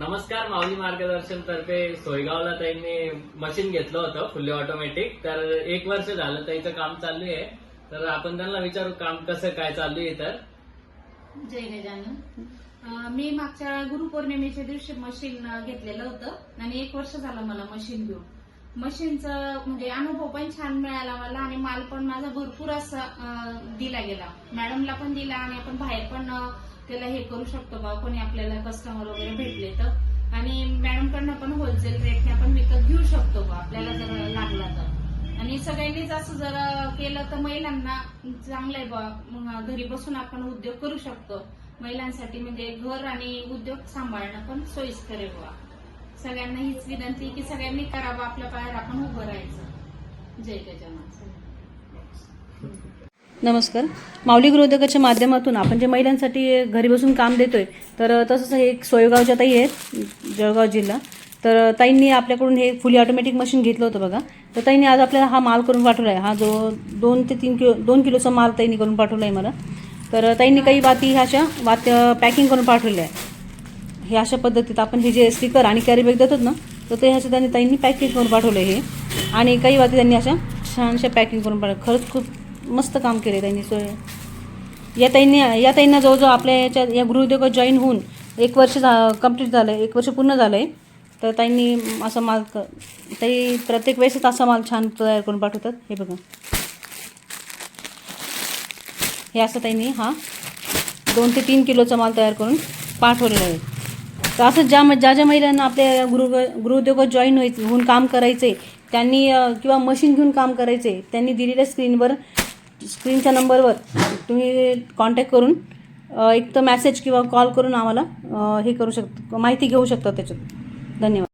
नमस्कार माऊली मार्गदर्शन तर्फे सोयगावला त्यांनी मशीन घेतलं होतं फुल्ली ऑटोमॅटिक तर एक वर्ष झालं त्याचं काम चालू आहे. तर आपण त्यांना विचारू काम कसं काय चालू आहे तर जय गजानन. मी मागच्या गुरुपौर्णिमेच्या दिवशी मशीन घेतलेलं होतं आणि एक वर्ष झालं मला मशीन घेऊन. मशीनचं म्हणजे अनुभव पण छान मिळाला मला आणि माल पण माझा भरपूर असा दिला गेला. मॅडमला पण दिला आणि आपण बाहेर पण त्याला हे करू शकतो बा कोणी आपल्याला कस्टमर वगैरे भेटले तर. आणि मॅडमकडनं पण होलसेल रेटने आपण विकत घेऊ शकतो बा आपल्याला जर लागला तर. आणि सगळ्यांनीच असं जर केलं तर महिलांना चांगलं आहे बा घरी बसून आपण उद्योग करू शकतो. महिलांसाठी म्हणजे घर आणि उद्योग सांभाळणं पण सोयीस्कर आहे बा. सगळ्यांना हीच विनंती की सगळ्यांनी करावं आपल्या पायावर आपण उभं राहायचं. जय गजानन. नमस्कार. माऊली गृहोद्योगाच्या माध्यमातून आपण जे महिलांसाठी घरी बसून काम देतोय तर तसंच हे एक सोयगावच्या ताई आहेत जळगाव जिल्हा तर ताईंनी आपल्याकडून हे फुली ऑटोमॅटिक मशीन घेतलं होतं बघा. तर ताईंनी आज आपल्याला हा माल करून पाठवला आहे हा जो दोन ते तीन किलो दोन किलोचा माल ताईंनी करून पाठवला आहे मला. तर ताईंनी काही वाती ह्या अशा वात पॅकिंग करून पाठवल्या आहे हे अशा पद्धतीत आपण हे जे स्टिकर आणि कॅरीबॅग देतात ना तर ते ह्याच्या त्यांनी ताईंनी पॅकिंग करून पाठवलं हे. आणि काही वाती त्यांनी अशा छानशा पॅकिंग करून पाठवल्या. खरंच खूप मस्त काम केले त्यांनी सोय या ताईंनी या ताईंना जवळजवळ आपल्या याच्या या गृहउद्योगात जॉईन होऊन एक वर्ष झा कंप्लीट झालं आहे एक वर्ष पूर्ण झालं आहे तर ताईंनी असा माल ताई प्रत्येक वेळेसच असा माल छान तयार करून पाठवतात. हे बघा. हे असं ताईंनी हा दोन ते तीन किलोचा माल तयार करून पाठवलेला आहे. तर असं ज्या ज्या ज्या महिलांना आपल्या गृह गृहउद्योगात जॉईन व्हायचं होऊन काम करायचे त्यांनी किंवा मशीन घेऊन काम करायचे त्यांनी दिलेल्या स्क्रीनवर स्क्रीनच्या नंबरवर तुम्ही कॉन्टॅक्ट करून एक तर मॅसेज किंवा कॉल करून आम्हाला हे करू शकता माहिती घेऊ शकता त्याच्यात. धन्यवाद.